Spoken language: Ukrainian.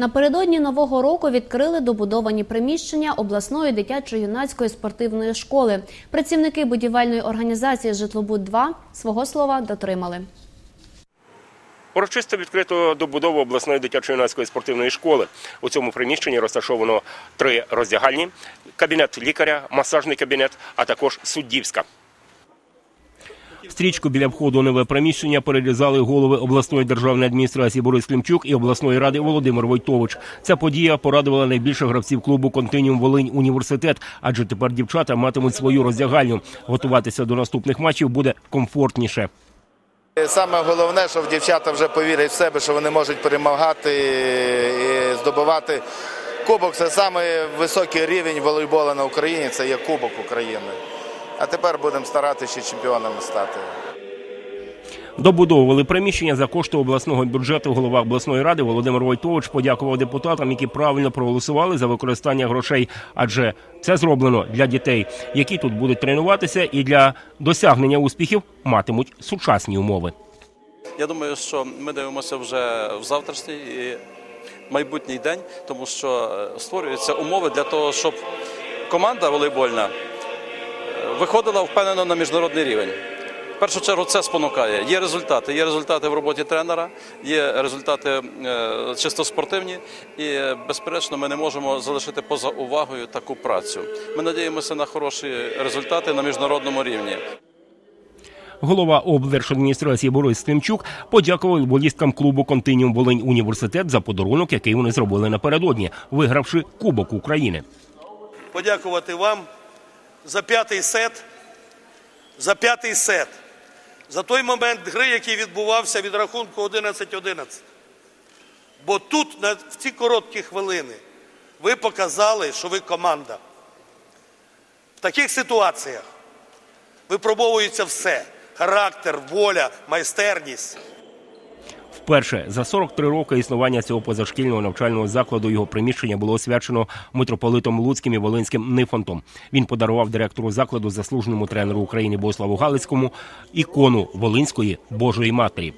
Напередодні нового року відкрили добудовані приміщення обласної дитячо-юнацької спортивної школи. Працівники будівельної організації Житлобуд 2 свого слова дотримали. Урочисто відкрито добудову обласної дитячо-юнацької спортивної школи. У цьому приміщенні розташовано три роздягальні: кабінет лікаря, масажний кабінет, а також суддівська. Стрічку біля входу у нове приміщення перерізали голови обласної державної адміністрації Борис Клімчук і обласної ради Володимир Войтович. Ця подія порадувала найбільше гравців клубу Континіум Волинь Університет, адже тепер дівчата матимуть свою роздягальню. Готуватися до наступних матчів буде комфортніше. Саме головне, що дівчата вже повірять в себе, що вони можуть перемагати і здобувати кубок. Це саме високий рівень волейболу на Україні. Це є Кубок України. А тепер будемо старатися ще чемпіонами стати. Добудовували приміщення за кошти обласного бюджету. Голова обласної ради Володимир Войтович подякував депутатам, які правильно проголосували за використання грошей, адже це зроблено для дітей, які тут будуть тренуватися, і для досягнення успіхів матимуть сучасні умови. Я думаю, що ми дивимося вже в завтрашній і майбутній день, тому що е, створюються умови для того, щоб команда волейбольна виходила впевнено на міжнародний рівень. В першу чергу це спонукає. Є результати. Є результати в роботі тренера, є результати е, чисто спортивні, і безперечно, ми не можемо залишити поза увагою таку працю. Ми надіємося на хороші результати на міжнародному рівні. Голова облдержадміністрації Борис Климчук подякував волісткам клубу Континіум Волинь Університет за подарунок, який вони зробили напередодні, вигравши Кубок України. подякувати вам за п'ятий сет. За п'ятий сет. За той момент гри, який відбувався від рахунку 11-11. Бо тут, в ці короткі хвилини, ви показали, що ви команда. В таких ситуаціях випробовується все: характер, воля, майстерність. Вперше за 43 роки існування цього позашкільного навчального закладу його приміщення було освячено митрополитом Луцьким і Волинським Нифонтом. Він подарував директору закладу, заслуженому тренеру України Бославу Галицькому, ікону Волинської Божої Матері.